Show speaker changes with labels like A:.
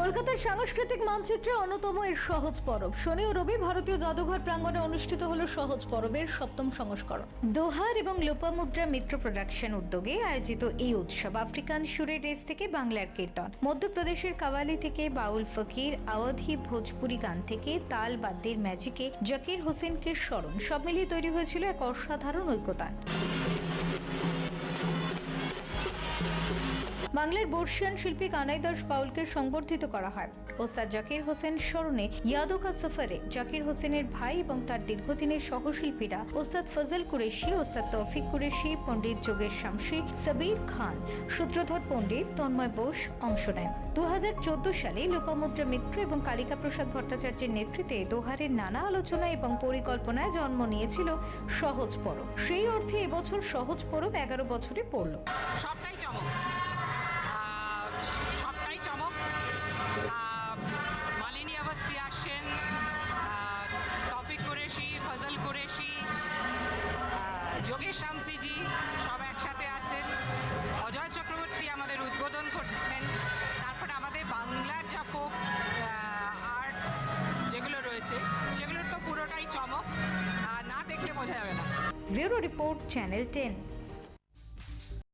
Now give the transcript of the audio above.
A: কলকাতার সাংস্কৃতিক মানচিত্রে অন্যতম এর সহজ পরব। শনি ও রবি ভারতীয় জাদুঘর প্রাঙ্গণে অনুষ্ঠিত হলো সহজ পরবের সপ্তম সংস্করণ। দোহার এবং লোপামুদ্রা মিত্র প্রোডাকশন উদ্যোগে আয়োজিত এই উৎসব আফ্রিকান সুরের রেস থেকে বাংলার কীর্তন। মধ্যপ্রদেশের কাওয়ালি থেকে বাউল ফকির, আওয়াধি ভোজপুরি গান থেকে তাল বাদ্যের ম্যাজিকে জাকির হোসেনকে স্মরণ। সব মিলিয়ে তৈরি হয়েছিল এক অসাধারণ ঐক্যতান। বাংলার বর্ষিয়ান শিল্পী কানাই দাস পাউলকে সংবর্ধিত করা হয়। ওস্তাদ জাকির হোসেন স্মরণে ইয়াদোকা সফরে জাকির হোসেনের ভাই এবং তার দীর্ঘদিনের সহশিল্পীরা ওস্তাদ ফজল কুরেশি, ওস্তাদ তৌফিক কুরেশি, পণ্ডিত যোগেশ শামসি, সাবির খান, সূত্রধর পণ্ডিত তন্ময় বোস অংশ নেন। দু হাজার চোদ্দ সালে লোপামুদ্রা মিত্র এবং কালিকা প্রসাদ ভট্টাচার্যের নেতৃত্বে দোহারের নানা আলোচনা এবং পরিকল্পনায় জন্ম নিয়েছিল সহজ পরব। সেই অর্থে এবছর সহজ পরব এগারো বছরে পড়ল।
B: শামসিজি সব একসাথে আছেন। অজয় চক্রবর্তী আমাদের উদ্বোধন করছেন। তারপর আমাদের বাংলার যা ফোক আর্ট যেগুলো রয়েছে, সেগুলোর তো পুরোটাই চমক। না দেখলে বোঝা যাবে না।
A: Bureau report channel ten.